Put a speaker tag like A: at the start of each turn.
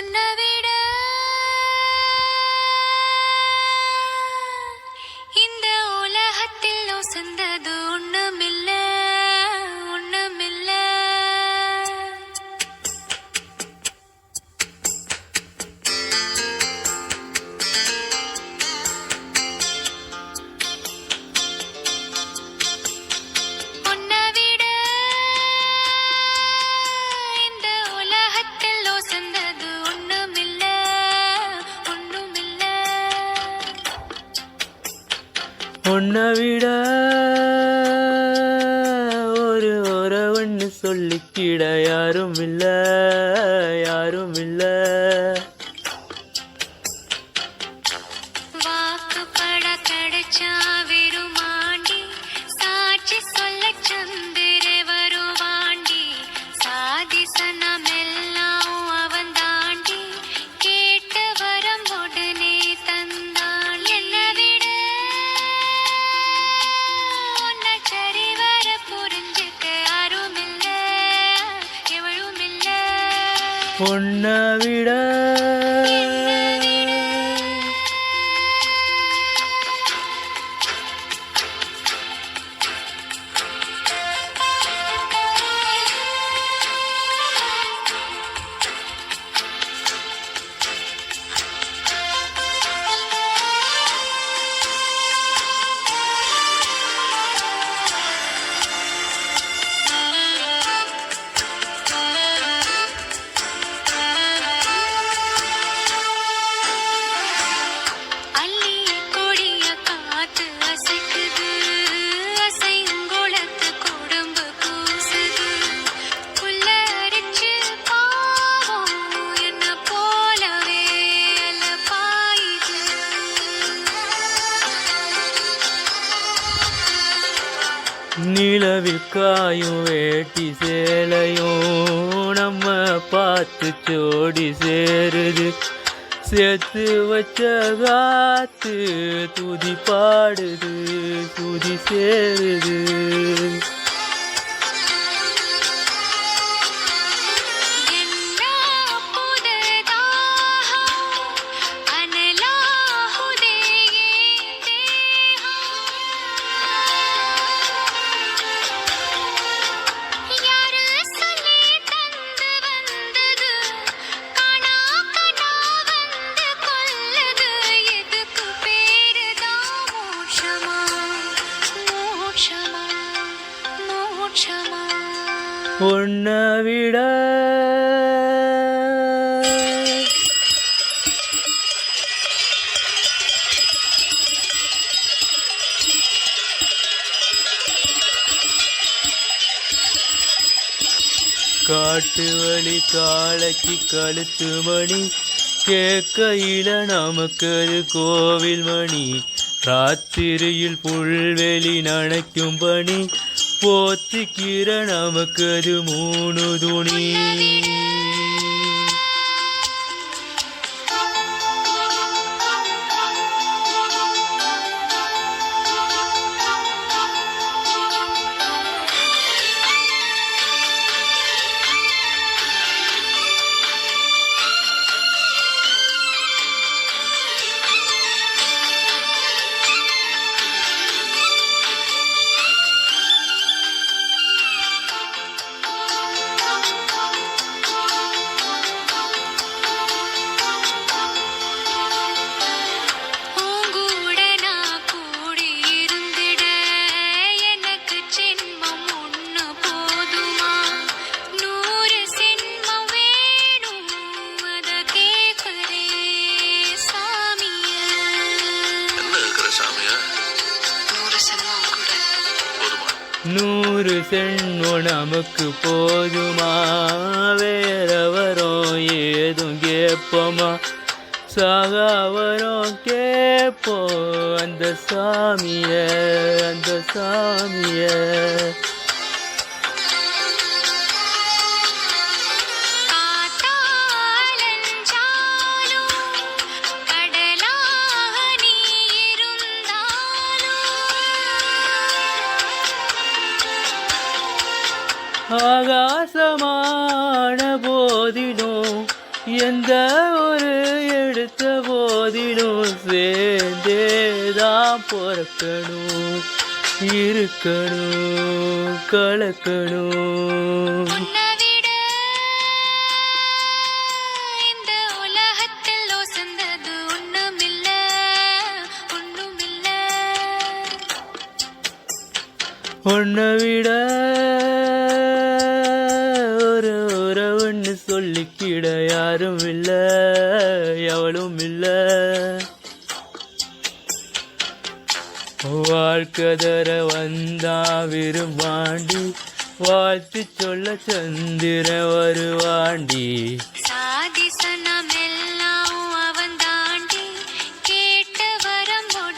A: சொன்னவே உன்னை விட ஒரு உறவுன்னு சொல்லிக்கிட யாரும் இல்லை யாரும் இல்லை.
B: உன்னை
A: விட நிலவில் காயும் வேட்டி சேலையும் நம்ம பார்த்து சோடி சேருது. சேர்த்து வச்ச காத்து துதி பாடுது துதி சேருது. உன்னை விட. காட்டு வழி காளைக்கு கழுத்து மணி. கேட்கையில நமக்கு அது கோவில் மணி. ராத்திரியில் புல்வெளி நனைக்கும் பணி. போத்திக்கிற நமக்கு அது மூணு துணி.
B: நூறு
A: செண்ணோ நமக்கு போதுமா? வேறவரோ ஏதும் கேட்போமா? சாகா வரோம் கேட்போம் அந்த சாமிய அந்த சாமிய. ஆகாசமான போதிலும் எந்த ஒரு எடுத்த போதிலும் சேர்ந்தேதான் பிறக்கணும் இருக்கணும் கலக்கணும்.
B: உன்னை விட
A: சொல்லிக்கிட யாரும் இல்லை எவளும் இல்ல
B: வாழ்க்கதர வந்தா விரும்பாண்டி வாழ்த்து சொல்ல சந்திர வருவாண்டி.
A: சாதி சனமெல்லாம்